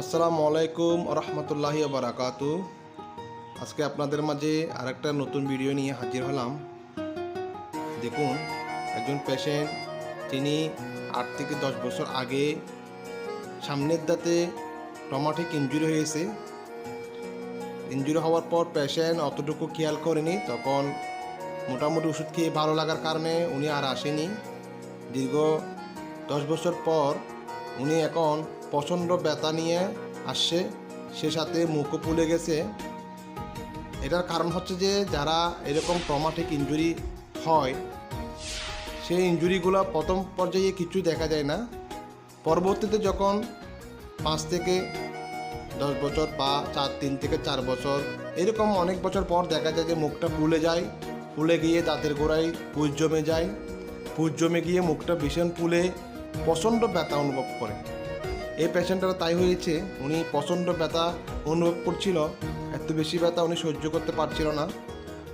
আসসালামু আলাইকুম রহমতুল্লাহি বারাকাতু আজকে আপনাদের মাঝে আরেকটা নতুন ভিডিও নিয়ে হাজির হলাম। দেখুন, একজন পেশেন্ট তিনি আট থেকে দশ বছর আগে সামনের দাঁতে টমাটিক ইঞ্জুরি হয়েছে। ইঞ্জুরি হওয়ার পর পেশেন্ট অতটুকু খেয়াল করেনি, তখন মোটামুটি ওষুধ খেয়ে ভালো লাগার কারণে উনি আর আসেনি। দীর্ঘ দশ বছর পর উনি এখন প্রচণ্ড ব্যথা নিয়ে আসছে, সে সাথে মুখও ফুলে গেছে। এটার কারণ হচ্ছে যে যারা এরকম ট্রমাটিক ইঞ্জুরি হয়, সেই ইঞ্জুরিগুলো প্রথম পর্যায়ে কিছু দেখা যায় না। পরবর্তীতে যখন পাঁচ থেকে দশ বছর বা চার, তিন থেকে চার বছর, এরকম অনেক বছর পর দেখা যায় যে মুখটা ফুলে যায় ফুলে গিয়ে দাঁতের গোড়ায় পুজ জমে যায়। পুজ জমে গিয়ে মুখটা ভীষণ ফুলে প্রচণ্ড ব্যথা অনুভব করে। এই পেশেন্টটা তাই হয়েছে, উনি প্রচণ্ড ব্যথা অনুভব করছিল, এত বেশি ব্যথা উনি সহ্য করতে পারছিল না।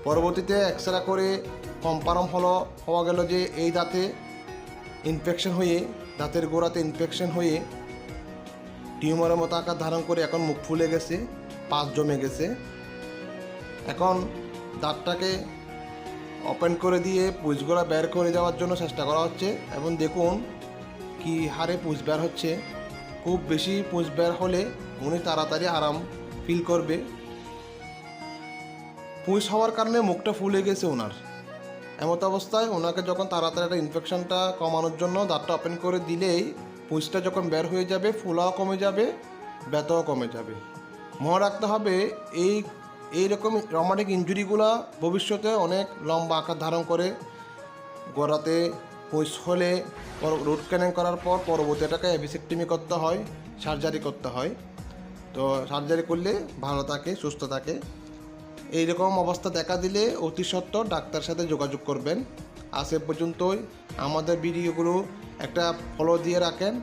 পরবর্তীতে এক্সরে করে কম্পারম হলো, হওয়া গেল যে এই দাঁতে ইনফেকশন হয়ে, দাঁতের গোড়াতে ইনফেকশন হয়ে টিউমারের মতো আকার ধারণ করে এখন মুখ ফুলে গেছে পাস জমে গেছে। এখন দাঁতটাকে ওপেন করে দিয়ে পুঁজগুলা বের করে যাওয়ার জন্য চেষ্টা করা হচ্ছে। এবং দেখুন কি হারে পুঁজ বের হচ্ছে? খুব বেশি পুঁজ বের হলে উনি তাড়াতাড়ি আরাম ফিল করবে। পুঁজ হওয়ার কারণে মুখটা ফুলে গেছে ওনার। এমত অবস্থায় ওনাকে যখন তাড়াতাড়ি একটা ইনফেকশনটা কমানোর জন্য দাঁতটা ওপেন করে দিলেই পুঁজটা যখন বের হয়ে যাবে, ফুলাও কমে যাবে, ব্যথাও কমে যাবে। মনে রাখতে হবে, এই এইরকম রমাটিক ইঞ্জুরিগুলো ভবিষ্যতে অনেক লম্বা আকার ধারণ করে। গোড়াতে পুঁজ হলে রুট ক্যানিং করার পর পরবর্তী এটাকে এভিসেক্টমি করতে হয় সার্জারি করতে হয়। তো সার্জারি করলে ভালো থাকে, সুস্থ থাকে। এইরকম অবস্থা দেখা দিলে অতি সত্বর ডাক্তার সাথে যোগাযোগ করবেন। এ পর্যন্তই। আমাদের ভিডিওগুলো একটা ফলো দিয়ে রাখেন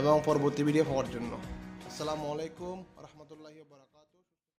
এবং পরবর্তী ভিডিও পাওয়ার জন্য। আসসালামু আলাইকুম, রহমতুল্লাহি বারাকাত